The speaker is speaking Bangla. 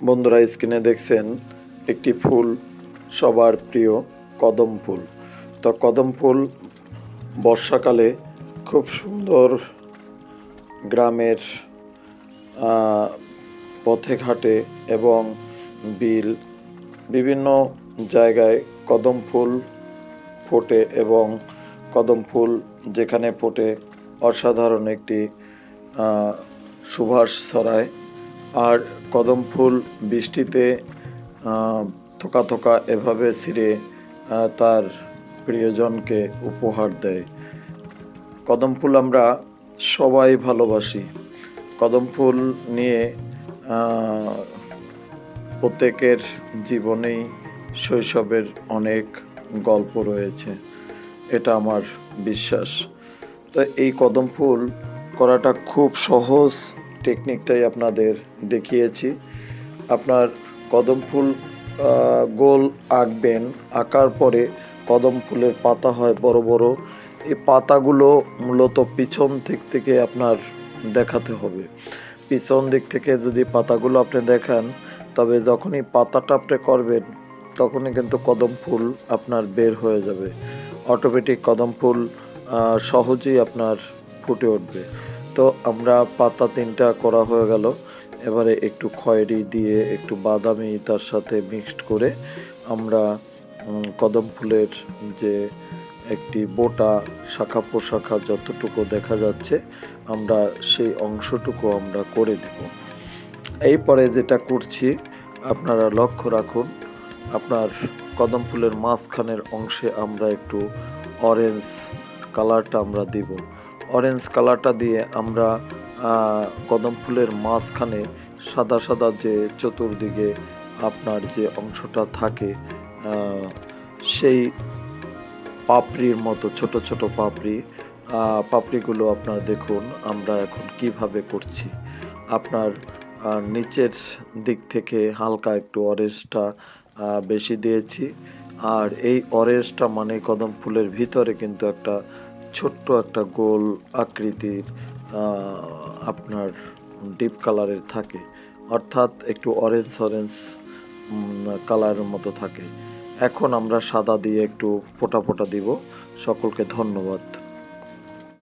বন্ধুরা, স্ক্রিনে দেখছেন একটি ফুল, সবার প্রিয় কদম ফুল। তো কদম ফুল বর্ষাকালে খুব সুন্দর গ্রামের পথে ঘাটে এবং বিল, বিভিন্ন জায়গায় কদম ফুল ফোটে এবং কদম ফুল যেখানে ফোটে, অসাধারণ একটি সুভাষ ছড়ায় আর কদম ফুল বৃষ্টিতে থোকা থোকা এভাবে ছিঁড়ে তার প্রিয়জনকে উপহার দেয়। কদম ফুল আমরা সবাই ভালোবাসি। কদম ফুল নিয়ে প্রত্যেকের জীবনেই শৈশবের অনেক গল্প রয়েছে। এটা আমার বিশ্বাস। তো এই কদম ফুল করাটা খুব সহজ টেকনিকটাই আপনাদের দেখিয়েছি। আপনার কদম ফুল গোল আঁকবেন, আঁকার পরে কদম ফুলের পাতা হয় বড় বড়। এই পাতাগুলো মূলত পিছন দিক থেকে আপনার দেখাতে হবে। পিছন দিক থেকে যদি পাতাগুলো আপনি দেখান, তবে যখনই পাতাটা আপনি করবেন, তখনই কিন্তু কদম ফুল আপনার বের হয়ে যাবে। অটোমেটিক কদম ফুল সহজেই আপনার ফুটে উঠবে। তো আমরা পাতা তিনটা করা হয়ে গেল। এবারে একটু খয়েরি দিয়ে একটু বাদামি তার সাথে মিক্সড করে আমরা কদম ফুলের যে একটি বোটা শাখা পোশাখা যতটুকু দেখা যাচ্ছে, আমরা সেই অংশটুকু আমরা করে দেব। এই পরে যেটা করছি, আপনারা লক্ষ্য রাখুন, আপনার কদম ফুলের মাঝখানের অংশে আমরা একটু অরেঞ্জ কালারটা আমরা দিব। অরেঞ্জ কালারটা দিয়ে আমরা কদম ফুলের মাঝখানে সাদা সাদা যে চতুর্দিকে আপনার যে অংশটা থাকে সেই পাপড়ির মতো, ছোট ছোট পাপড়ি পাপড়িগুলো আপনার দেখুন আমরা এখন কীভাবে করছি। আপনার নিচের দিক থেকে হালকা একটু অরেঞ্জটা বেশি দিয়েছি। আর এই অরেঞ্জটা মানে কদম ফুলের ভিতরে কিন্তু একটা ছোট্ট একটা গোল আকৃতির আপনার ডিপ কালারের থাকে। অর্থাৎ একটু অরেঞ্জ অরেঞ্জ কালারের মতো থাকে। এখন আমরা সাদা দিয়ে একটু ফোটা ফোটা দিব। সকলকে ধন্যবাদ।